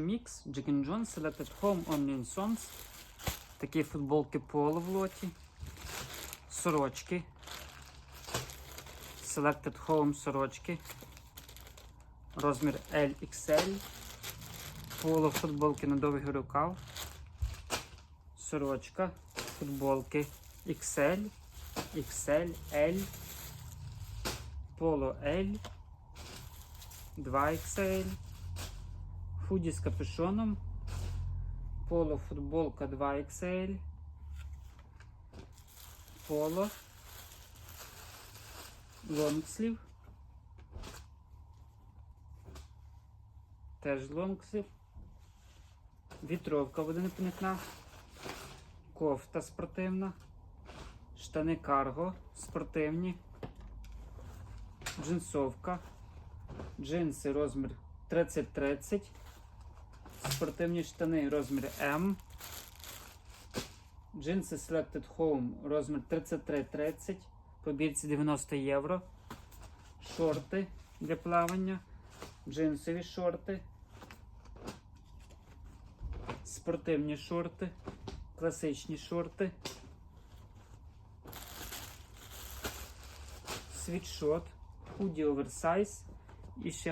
Мікс, and Jones, Selected Home, Only in Sons. Такі футболки поло в лоті. Сорочки. Selected Home сорочки. Розмір LXL. Поло футболки на довгий рукав. Сорочка. Футболки XL, XL, L. Поло L. 2XL. Худі з капюшоном. Поло футболка 2XL. Поло. Лонгслів. Теж лонгслів. Вітровка водонепомітна. Кофта спортивна. Штани карго спортивні. Джинсовка. Джинси розмір 30-30. Спортивні штани розмір М. Джинси Selected Home розмір 33-30. По бірці 90 євро. Шорти для плавання. Джинсові шорти. Спортивні шорти. Класичні шорти. Світшот. Худі оверсайз. І ще